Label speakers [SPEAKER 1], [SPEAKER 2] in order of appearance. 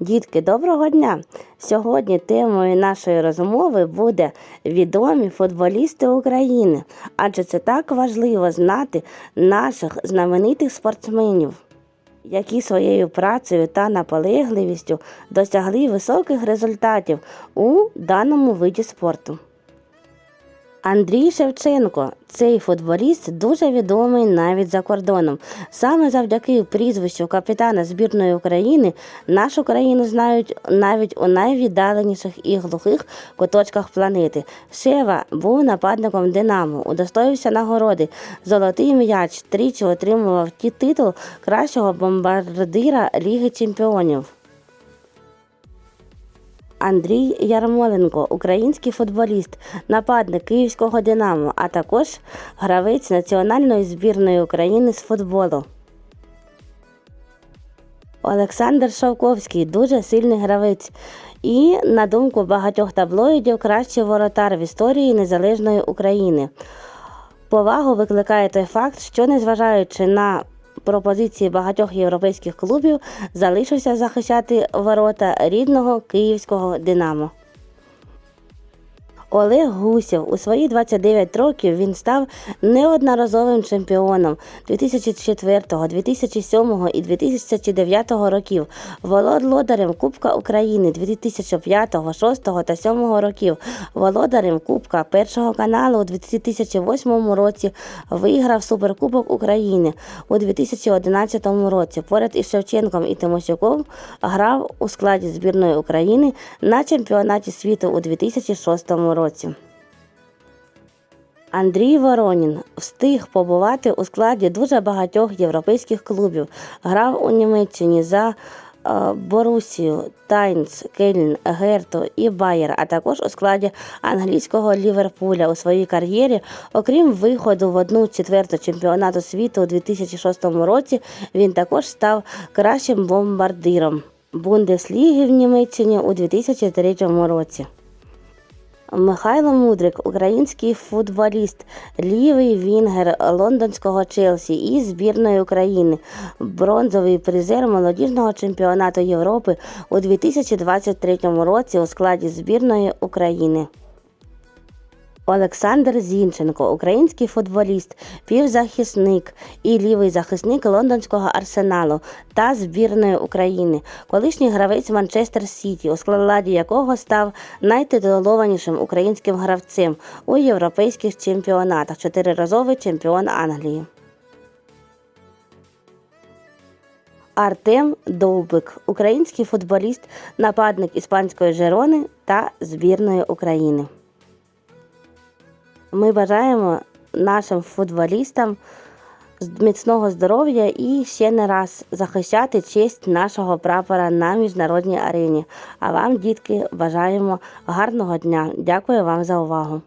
[SPEAKER 1] Дітки, доброго дня! Сьогодні темою нашої розмови буде відомі футболісти України, адже це так важливо знати наших знаменитих спортсменів, які своєю працею та наполегливістю досягли високих результатів у даному виді спорту. Андрій Шевченко, цей футболіст дуже відомий навіть за кордоном. Саме завдяки прізвищу капітана збірної України нашу країну знають навіть у найвіддаленіших і глухих куточках планети. Шева був нападником Динамо, удостоївся нагороди. Золотий м'яч тричі отримував ті титул кращого бомбардира Ліги Чемпіонів. Андрій Ярмоленко, український футболіст, нападник київського Динамо, а також гравець національної збірної України з футболу. Олександр Шовковський дуже сильний гравець і, на думку багатьох таблоїдів, кращий воротар в історії незалежної України. Повагу викликає той факт, що незважаючи на пропозиції багатьох європейських клубів, залишився захищати ворота рідного київського Динамо. Олег Гусєв у свої 29 років він став неодноразовим чемпіоном 2004, 2007 і 2009 років, володарем Кубка України 2005, 2006 та 2007 років, володарем Кубка Першого каналу у 2008 році, виграв Суперкубок України у 2011 році. Поряд із Шевченком і Тимощуком грав у складі збірної України на чемпіонаті світу у 2006 році. Андрій Воронін встиг побувати у складі дуже багатьох європейських клубів. Грав у Німеччині за е, Борусію, Тайнц, Кельн, Герту і Байер, а також у складі англійського Ліверпуля у своїй кар'єрі. Окрім виходу в одну четверту чемпіонату світу у 2006 році, він також став кращим бомбардиром Бундесліги в Німеччині у 2003 році. Михайло Мудрик, український футболіст, лівий вінгер лондонського Челсі і збірної України, бронзовий призер молодіжного чемпіонату Європи у 2023 році у складі збірної України. Олександр Зінченко, український футболіст, півзахисник і лівий захисник лондонського арсеналу та збірної України, колишній гравець Манчестер Сіті, у складі якого став найтитулованішим українським гравцем у європейських чемпіонатах, чотириразовий чемпіон Англії. Артем Довбик, український футболіст, нападник іспанської Жерони та збірної України. Ми бажаємо нашим футболістам міцного здоров'я і ще не раз захищати честь нашого прапора на міжнародній арені. А вам, дітки, бажаємо гарного дня. Дякую вам за увагу.